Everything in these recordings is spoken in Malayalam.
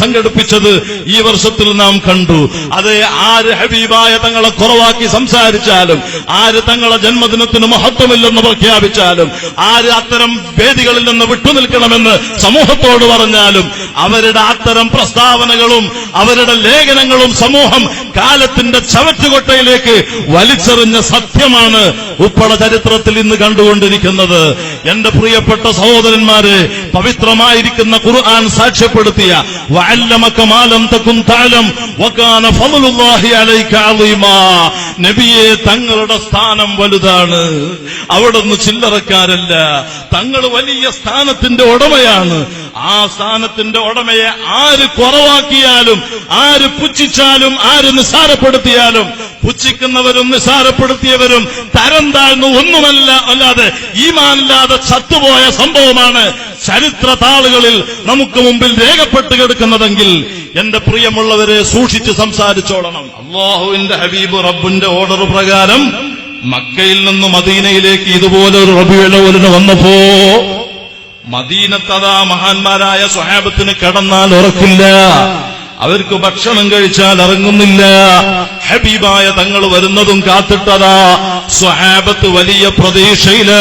സംഘടിപ്പിച്ചത് ഈ വർഷത്തിൽ നാം കണ്ടു. അത് ആര് ഹബീബായ തങ്ങളെ കുറവാക്കി സംസാരിച്ചാലും ആര് തങ്ങളെ ജന്മദിനത്തിന് മഹത്വമില്ലെന്ന് പ്രഖ്യാപിച്ചാലും ആര് അത്തരം വേദികളിൽ നിന്ന് വിട്ടുനിൽക്കണമെന്ന് സമൂഹത്തോട് പറഞ്ഞാലും അവരുടെ അത്തരം പ്രസ്താവനകളും അവരുടെ ലേഖനങ്ങളും സമൂഹം കാലത്തിന്റെ ചവറ്റുകൊട്ടയിലേക്ക് വലിച്ചെറിഞ്ഞ സത്യമാണ് ഉപ്പള ചരിത്രത്തിൽ ഇന്ന് കണ്ടുകൊണ്ടിരിക്കുന്നത്. എന്റെ പ്രിയപ്പെട്ട സഹോദരന്മാരെ പവിത്രമായിരിക്കുന്ന ഖുർആൻ സാക്ഷ്യപ്പെടുത്തിയ നബിയെ തങ്ങളുടെ സ്ഥാനം വലുതാണ്. അവിടെ ഒന്ന് ചില്ലറക്കാരല്ല തങ്ങൾ വലിയ സ്ഥാനത്തിന്റെ ഉടമയാണ്. ആ സ്ഥാനത്തിന്റെ ഉടമയെ ആര് കുറവാക്കിയാലും ആര് പുച്ഛിച്ചാലും ആര് നിസ്സാരപ്പെടുത്തിയാലും പുച്ഛിക്കുന്നവരും നിസ്സാരപ്പെടുത്തിയവരും തരം താഴ്ന്നു ഒന്നുമല്ല അല്ലാതെ ഈമാനില്ലാതെ ചത്തുപോയ സംഭവമാണ് ചരിത്ര താളുകളിൽ നമുക്ക് മുമ്പിൽ രേഖപ്പെട്ട് കിടക്കുന്നതെങ്കിൽ എന്റെ പ്രിയമുള്ളവരെ സൂക്ഷിച്ച് സംസാരിച്ചോളണം. അള്ളാഹുവിന്റെ ഹബീബ് റബ്ബിന്റെ ഓർഡർ പ്രകാരം മക്കയിൽ നിന്ന് മദീനയിലേക്ക് ഇതുപോലെ ഒരു റബിയുള്ളവരിന് വന്നപ്പോ മദീനത്തതാ മഹാന്മാരായ സ്വഹാബത്തിന് കടന്നാൽ ഉറക്കില്ല. അവർക്ക് ഭക്ഷണം കഴിച്ചാൽ ഇറങ്ങുന്നില്ല. ഹബീബായ തങ്ങൾ വരുന്നതും കാത്തിട്ടതാ. സ്വഹാബത്ത് വലിയ പ്രതീക്ഷയിലാണ്.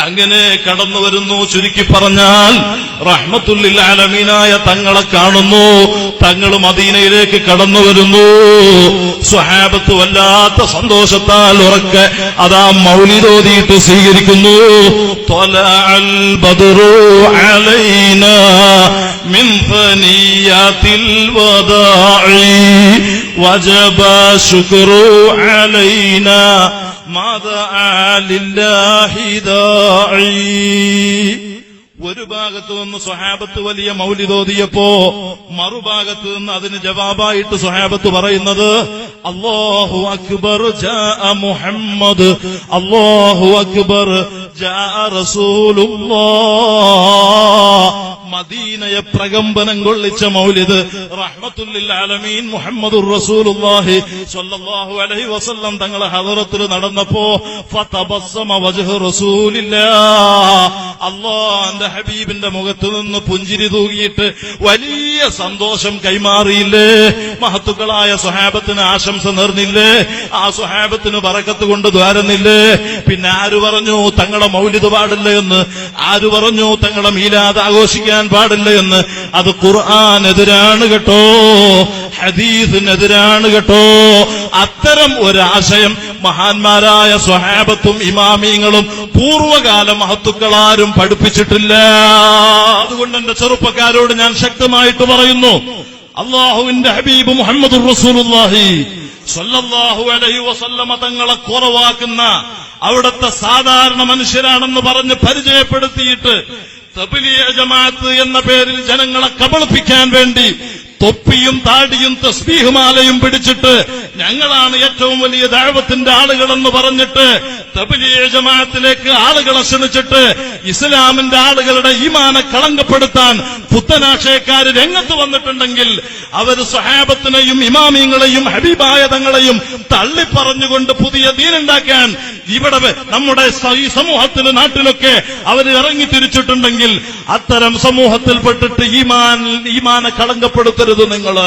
അങ്ങനെ കടന്നു വരുന്നു ചുരുക്കി പറഞ്ഞാൽ റഹ്മത്തുല്ലിൽ ആലമീനായ തങ്ങളെ കാണുന്നു. തങ്ങൾ മദീനയിലേക്ക് കടന്നു വരുന്നു. സ്വഹാബത്ത് വല്ലാത്ത സന്തോഷത്താൽ ഉറക്കെ അതാ മൗലിതോതിയിട്ട് സ്വീകരിക്കുന്നു. വജബ ശുക്രു അലൈനാ ഒരു ഭാഗത്ത് നിന്ന് സ്വഹാബത്ത് വലിയ മൗലിതോതിയപ്പോ മറുഭാഗത്ത് നിന്ന് അതിന് ജവാബായിട്ട് സ്വഹാബത്ത് പറയുന്നത് അള്ളാഹു അക്ബർ മുഹമ്മദ് അള്ളാഹു അക്ബർ മദീനയെ പ്രകമ്പനം കൊള്ളിച്ച മൗലിദ് റഹ്മത്തുല്ലിൽ ആലമീൻ മുഹമ്മദുർ റസൂലുള്ളാഹി സ്വല്ലല്ലാഹു അലൈഹി വസല്ലം തങ്ങളെ ഹദറത്തിൽ നടന്നപ്പോ ഫതബസ്സമ വജ്ഹു റസൂലില്ലാ അല്ലാഹുവിന്റെ ഹബീബിന്റെ മുഖത്ത് നിന്ന് പുഞ്ചിരി തൂകിയിട്ട് വലിയ സന്തോഷം കൈമാറിയില്ലേ? മഹത്തുക്കളായ സുഹാബത്തിന് ആശംസ നേർന്നില്ലേ? ആ സുഹാബത്തിന് പറക്കത്ത് കൊണ്ട് ദ്വാരുന്നില്ലേ? പിന്നെ ആര് പറഞ്ഞു തങ്ങളെ മൗലിദ് പാടില്ല എന്ന്? ആര് പറഞ്ഞു തങ്ങളെ മീലാദ് ആഘോഷിക്കാൻ പാടില്ല എന്ന്? അത് ഖുർആൻ ഖുർആാനെതിരാണ് കേട്ടോ? ഹദീസിനെതിരാണ് കേട്ടോ? അത്തരം ഒരാശയം മഹാന്മാരായ സ്വഹാബത്തും ഇമാമിയങ്ങളും പൂർവകാല മഹത്തുക്കളാരും പഠിപ്പിച്ചിട്ടില്ല. അതുകൊണ്ട് എന്റെ ചെറുപ്പക്കാരോട് ഞാൻ ശക്തമായിട്ട് പറയുന്നു അള്ളാഹുവിന്റെ ഹബീബ് മുഹമ്മദ് അലൈഹി വസല്ലമ തങ്ങളെ കുറവാക്കുന്ന അവിടുത്തെ സാധാരണ മനുഷ്യരാണെന്ന് പറഞ്ഞ് പരിചയപ്പെടുത്തിയിട്ട് തബിലിയ ജമാഅത്ത് എന്ന പേരിൽ ജനങ്ങളെ കബളിപ്പിക്കാൻ വേണ്ടി തൊപ്പിയും താടിയും തസ്ബീഹുമാലയും പിടിച്ചിട്ട് ഞങ്ങളാണ് ഏറ്റവും വലിയ ദൈവത്തിന്റെ ആളുകളെന്ന് പറഞ്ഞിട്ട് തബ്ലീഗ് ജമാഅത്തിലേക്ക് ആളുകളെ ക്ഷണിച്ചിട്ട് ഇസ്ലാമിന്റെ ആളുകളുടെ ഈമാനെ കളങ്കപ്പെടുത്താൻ പുത്തനാശയക്കാര് രംഗത്ത് വന്നിട്ടുണ്ടെങ്കിൽ അവർ സഹാബത്തിനെയും ഇമാമിയങ്ങളെയും ഹബീബായതങ്ങളെയും തള്ളിപ്പറഞ്ഞുകൊണ്ട് പുതിയ ദീനുണ്ടാക്കാൻ ഇവിടെ നമ്മുടെ ഈ സമൂഹത്തിന് നാട്ടിലൊക്കെ അവർ ഇറങ്ങി തിരിച്ചിട്ടുണ്ടെങ്കിൽ അത്തരം സമൂഹത്തിൽപ്പെട്ടിട്ട് ഈമാൻ ഈമാനെ കളങ്കപ്പെടുത്തരുത് നിങ്ങൾ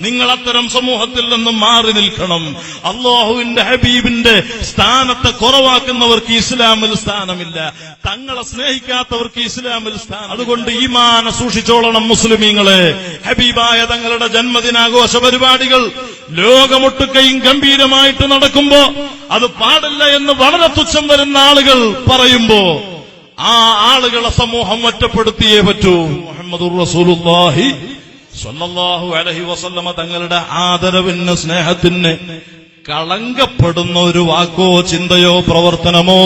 നിങ്ങൾ അത്തരം സമൂഹത്തിൽ നിന്നും മാറി നിൽക്കണം. അള്ളാഹുവിന്റെ ഹബീബിന്റെ സ്ഥാനത്തെ കുറവാക്കുന്നവർക്ക് ഇസ്ലാമിൽ സ്ഥാനമില്ല. തങ്ങളെ സ്നേഹിക്കാത്തവർക്ക് ഇസ്ലാമിൽ സ്ഥാനം. അതുകൊണ്ട് ഈമാനെ സൂക്ഷിച്ചോളണം മുസ്ലിമീങ്ങളെ. ഹബീബായ തങ്ങളുടെ ജന്മദിനാഘോഷ പരിപാടികൾ ലോകമൊട്ടുക്കയും ഗംഭീരമായിട്ട് നടക്കുമ്പോ അത് പാടില്ല എന്ന് വളരെ തുച്ഛം വരുന്ന ആളുകൾ പറയുമ്പോ ആ ആളുകളെ സമൂഹം ഒറ്റപ്പെടുത്തിയേ പറ്റൂ. മുഹമ്മദ് വസല്ലമ തങ്ങളുടെ ആദരവിന് സ്നേഹത്തിന് കളങ്കപ്പെടുന്ന ഒരു വാക്കോ ചിന്തയോ പ്രവർത്തനമോ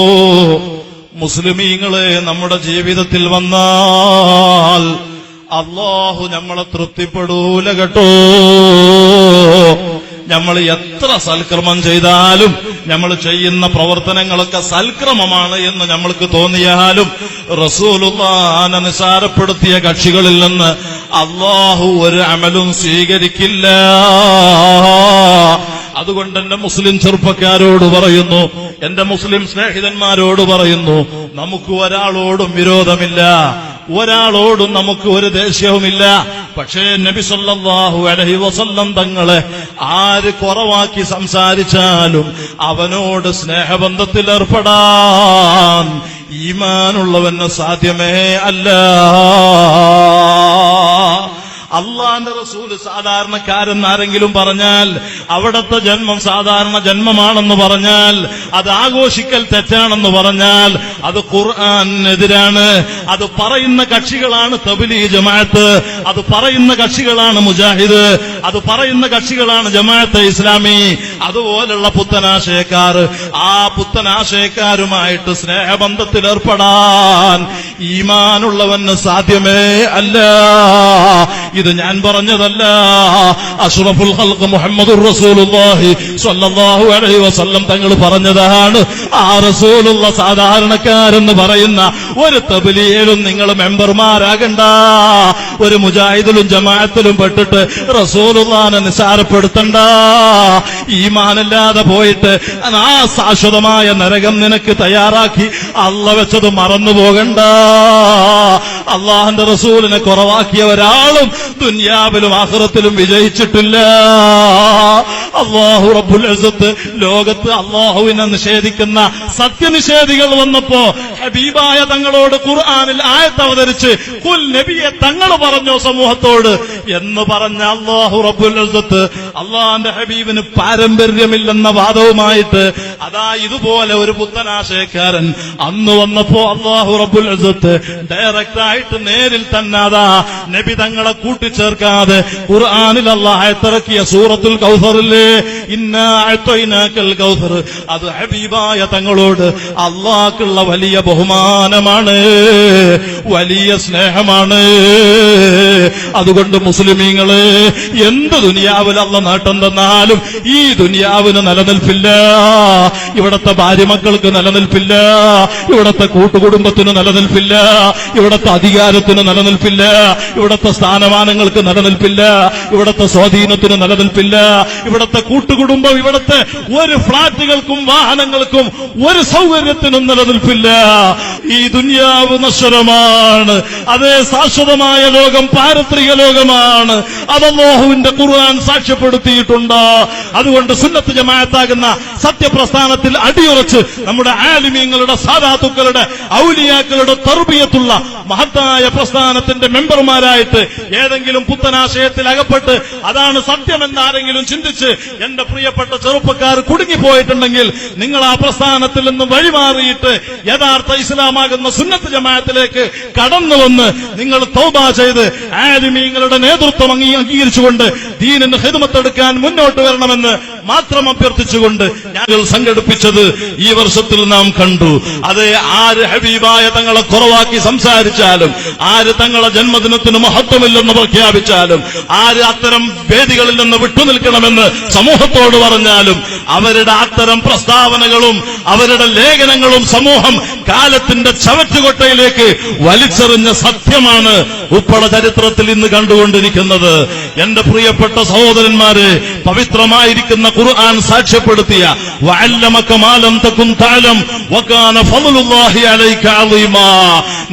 മുസ്ലിമീങ്ങളെ നമ്മുടെ ജീവിതത്തിൽ വന്നാൽ അള്ളാഹു നമ്മളെ തൃപ്തിപ്പെടൂല കേട്ടോ. നമ്മൾ എത്ര സൽക്രമം ചെയ്താലും നമ്മൾ ചെയ്യുന്ന പ്രവർത്തനങ്ങളൊക്കെ സൽക്രമമാണ് എന്ന് നമ്മൾക്ക് തോന്നിയാലും റസൂലുള്ളാനെ നിസാരപ്പെടുത്തിയ കക്ഷികളിൽ നിന്ന് അള്ളാഹു ഒരു അമലും സ്വീകരിക്കില്ല. അതുകൊണ്ട് എന്റെ മുസ്ലിം ചെറുപ്പക്കാരോട് പറയുന്നു എന്റെ മുസ്ലിം സ്നേഹിതന്മാരോട് പറയുന്നു നമുക്ക് ഒരാളോടും വിരോധമില്ല. ഒരാളോടും നമുക്ക് ഒരു ദേഷ്യവുമില്ല. പക്ഷേ നബി സല്ലല്ലാഹു അലൈഹി വസല്ലം തങ്ങളെ ആര് കുറവാക്കി സംസാരിച്ചാലും അവനോട് സ്നേഹബന്ധത്തിൽ ഏർപ്പെടാൻ ഈമാനുള്ളവന് സാധ്യമേ അല്ല. അള്ളാന്റെ റസൂൽ സാധാരണക്കാരെന്നാരെങ്കിലും പറഞ്ഞാൽ അവിടത്തെ ജന്മം സാധാരണ ജന്മമാണെന്ന് പറഞ്ഞാൽ അത് ആഘോഷിക്കൽ തെറ്റാണെന്ന് പറഞ്ഞാൽ അത് ഖുർആാനെതിരാണ്. അത് പറയുന്ന കക്ഷികളാണ് തബിലി ജമാഅത്ത്. അത് പറയുന്ന കക്ഷികളാണ് മുജാഹിദ്. അത് പറയുന്ന കക്ഷികളാണ് ജമാഅത്തെ ഇസ്ലാമി. അതുപോലുള്ള പുത്തനാശയക്കാർ. ആ പുത്തനാശയക്കാരുമായിട്ട് സ്നേഹബന്ധത്തിൽ ഏർപ്പെടാൻ ഈമാനുള്ളവന് സാധ്യമേ അല്ല. ഇത് ഞാൻ പറഞ്ഞതല്ല. അഷ്റഫുൽ ഹൽക്ക് മുഹമ്മദ് റസൂലുള്ളാഹി സ്വല്ലല്ലാഹു അലൈഹി വസല്ലം തങ്ങൾ പറഞ്ഞതാണ്. ആ റസൂലുള്ള സാധാരണക്കാരെന്ന് പറയുന്ന ഒരു തബിലിയിലും നിങ്ങൾ മെമ്പർമാരാകണ്ട. ഒരു മുജാഹിദിലും ജമാഅത്തിലും പെട്ടിട്ട് റസൂലുള്ളാനെ നിസാരപ്പെടുത്തണ്ട ഈമാനല്ലാതെ പോയിട്ട് ആ ശാശ്വതമായ നരകം നിനക്ക് തയ്യാറാക്കി അള്ള വെച്ചത് മറന്നു പോകണ്ട അള്ളാഹന്റെ റസൂലിനെ കുറവാക്കിയ ഒരാളും ദുന്യാവിലും ആഹ്റത്തിലും വിജയിച്ചിട്ടില്ല. അള്ളാഹു റബ്ബുൽ അസത്ത് ലോകത്ത് അള്ളാഹുവിനെ നിഷേധിക്കുന്ന സത്യനിഷേധികൾ വന്നപ്പോ ഹബീബായ തങ്ങളോട് ഖുർആാനിൽ ആയത്ത് അവതരിച്ച് കുൽ നബിയെ തങ്ങൾ പറഞ്ഞോ സമൂഹത്തോട് എന്ന് പറഞ്ഞ അള്ളാഹു റബ്ബുൽ അസത്ത് അള്ളാഹന്റെ ഹബീബിന് പാരമ്പര്യമില്ലെന്ന വാദവുമായിട്ട് അതാ ഇതുപോലെ ഒരു പുത്തനാശയക്കാരൻ അന്ന് വന്നപ്പോ അള്ളാഹു അസത്ത് ഡയറക്റ്റ് ആയിട്ട് നേരിൽ തന്നെ അതാ നബി തങ്ങളെ കൂട്ടിച്ചേർക്കാതെ ഖുർആാനിൽ അള്ളാഹത്തിറക്കിയ സൂറത്തുൽ കൗസറില്ലേ? ഇന്നാക്കൽ കൗസർ. അത് ഹബീബായ തങ്ങളോട് അള്ളാഹ്ക്കുള്ള വലിയ ബഹുമാനമാണ്. വലിയ സ്നേഹമാണ്. അതുകൊണ്ട് മുസ്ലിമീങ്ങൾ എന്ത് ദുനിയാവിൽ അല്ല നേട്ടം തന്നാലും ഈ ദുനിയാവിന് നിലനിൽപ്പില്ല. ഇവിടത്തെ ഭാര്യ മക്കൾക്ക് നിലനിൽപ്പില്ല. ഇവിടത്തെ കൂട്ടുകുടുംബത്തിന് നിലനിൽപ്പില്ല. ഇവിടത്തെ അധികാരത്തിന് നിലനിൽപ്പില്ല. ഇവിടത്തെ സ്ഥാനമാനങ്ങൾക്ക് നിലനിൽപ്പില്ല. ഇവിടത്തെ സ്വാധീനത്തിന് നിലനിൽപ്പില്ല. ഇവിടത്തെ കൂട്ടുകുടുംബം ഇവിടത്തെ ഒരു ഫ്ളാറ്റുകൾക്കും വാഹനങ്ങൾക്കും ഒരു സൗകര്യത്തിനും നിലനിൽപ്പില്ല. ഈ ദുന്യാവ് നശ്വരമാണ്. അതേ ശാശ്വതമായ ലോകം പാരത്രിക ലോകമാണ്. അതമോഹുവിന്റെ ഖുർആൻ സാക്ഷ്യപ്പെടുത്തിയിട്ടുണ്ട്. അതുകൊണ്ട് സുന്നത്ത് ജമായത്താകുന്ന സത്യപ്രസ്ഥാനത്തിൽ അടിയുറച്ച് നമ്മുടെ ആലിമ്യങ്ങളുടെ സാധാത്തുക്കളുടെ ഔലിയാക്കളുടെ തർബിയത്തുള്ള മഹത്തായ പ്രസ്ഥാനത്തിന്റെ മെമ്പർമാരായിട്ട് ഏതെങ്കിലും പുത്തനാശയത്തിൽ അകപ്പെട്ട് അതാണ് സത്യമെന്ന് ആരെങ്കിലും ചിന്തിച്ച് എന്റെ പ്രിയപ്പെട്ട ചെറുപ്പക്കാർ കുടുങ്ങിപ്പോയിട്ടുണ്ടെങ്കിൽ നിങ്ങൾ ആ പ്രസ്ഥാനത്തിൽ നിന്ന് വഴിമാറിയിട്ട് യഥാർത്ഥ ഇസ്ലാമാകുന്ന സുന്നത്ത് ജമാഅത്തിലേക്ക് കടന്നു വന്ന് നിങ്ങൾ തൗബ ചെയ്ത് ആലിമീങ്ങളുടെ നേതൃത്വം അംഗീ- അംഗീകരിച്ചുകൊണ്ട് ദീനിന് ഹിദമത്തെടുക്കാൻ മുന്നോട്ട് വരണമെന്ന് മാത്രം അഭ്യർത്ഥിച്ചുകൊണ്ട് ഞങ്ങൾ സംഘടിപ്പിച്ചത് ഈ വർഷത്തിൽ നാം കണ്ടു. അത് ആര് ഹബീബായ തങ്ങളെ കുറവാക്കി സംസാരിച്ചാലും ആര് തങ്ങളെ ജന്മദിനത്തിന് മഹത്വമില്ലെന്ന് പ്രഖ്യാപിച്ചാലും ആര് അത്തരം വേദികളിൽ നിന്ന് വിട്ടുനിൽക്കണമെന്ന് സമൂഹത്തോട് പറഞ്ഞാലും അവരുടെ അത്തരം പ്രസ്താവനകളും അവരുടെ ലേഖനങ്ങളും സമൂഹം കാലത്തിന്റെ ചവറ്റുകൊട്ടയിലേക്ക് വലിച്ചെറിഞ്ഞ സത്യമാണ് ഉപ്പള ചരിത്രത്തിൽ ഇന്ന് കണ്ടുകൊണ്ടിരിക്കുന്നത്. എന്റെ പ്രിയപ്പെട്ട സഹോദരന്മാര് പവിത്രമായിരിക്കുന്ന ഖുർആൻ സാക്ഷ്യപ്പെടുത്തിയ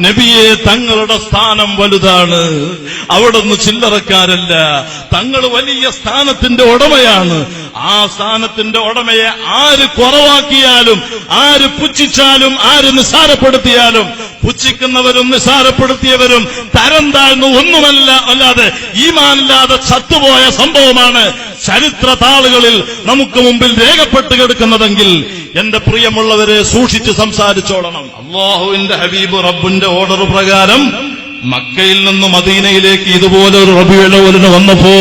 നബിയെ തങ്ങളുടെ സ്ഥാനം വലുതാണ്. അവിടുന്ന് ചില്ലറക്കാരല്ല തങ്ങൾ വലിയ സ്ഥാനത്തിന്റെ ഉടമയാണ്. ആ സ്ഥാനത്തിന്റെ ഉടമയെ ആര് കുറവാക്കിയാലും ആര് പുച്ഛിച്ചാലും ആര് നിസ്സാരപ്പെടുത്തിയാലും പുച്ഛിക്കുന്നവരും നിസ്സാരപ്പെടുത്തിയവരും തരം താഴ്ന്നു ഒന്നുമല്ല അല്ലാതെ ഈമാനില്ലാതെ ചത്തുപോയ സംഭവമാണ് ചരിത്ര താളുകളിൽ നമുക്ക് മുമ്പിൽ രേഖപ്പെട്ട് കിടക്കുന്നതെങ്കിൽ എന്റെ പ്രിയമുള്ളവരെ സൂക്ഷിച്ച് സംസാരിച്ചോളണം. അള്ളാഹുവിന്റെ ഹബീബ് റബ്ബിന്റെ ഓർഡർ പ്രകാരം മക്കയിൽ നിന്ന് മദീനയിലേക്ക് ഇതുപോലെ ഒരു റബിയുലവലിന് വന്നപ്പോ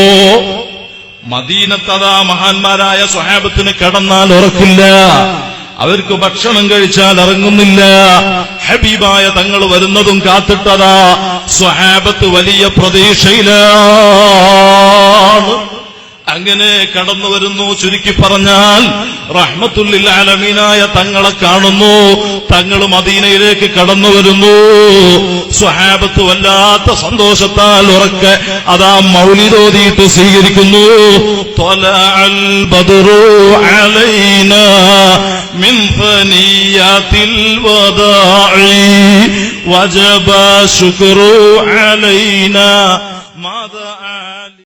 മദീനത്തതാ മഹാന്മാരായ സ്വഹാബത്തിന് കിടന്നാൽ ഉറക്കില്ല. അവർക്ക് ഭക്ഷണം കഴിച്ചാൽ ഇറങ്ങുന്നില്ല. ഹബീബായ തങ്ങൾ വരുന്നതും കാത്തിട്ടതാ. സ്വഹാബത്ത് വലിയ പ്രതീക്ഷയിലാണ്. അങ്ങനെ കടന്നു വരുന്നു. ചുരുക്കി പറഞ്ഞാൽ റഹ്മത്തുല്ലിൽ അലമീനായ തങ്ങളെ കാണുന്നു. തങ്ങൾ മദീനയിലേക്ക് കടന്നു വരുന്നു. സ്വഹാബത്ത് വല്ലാത്ത സന്തോഷത്താൽ ഉറക്കെ അതാ മൗലിതോതിയിട്ട് സ്വീകരിക്കുന്നു. മാതാ വജബ മാദാ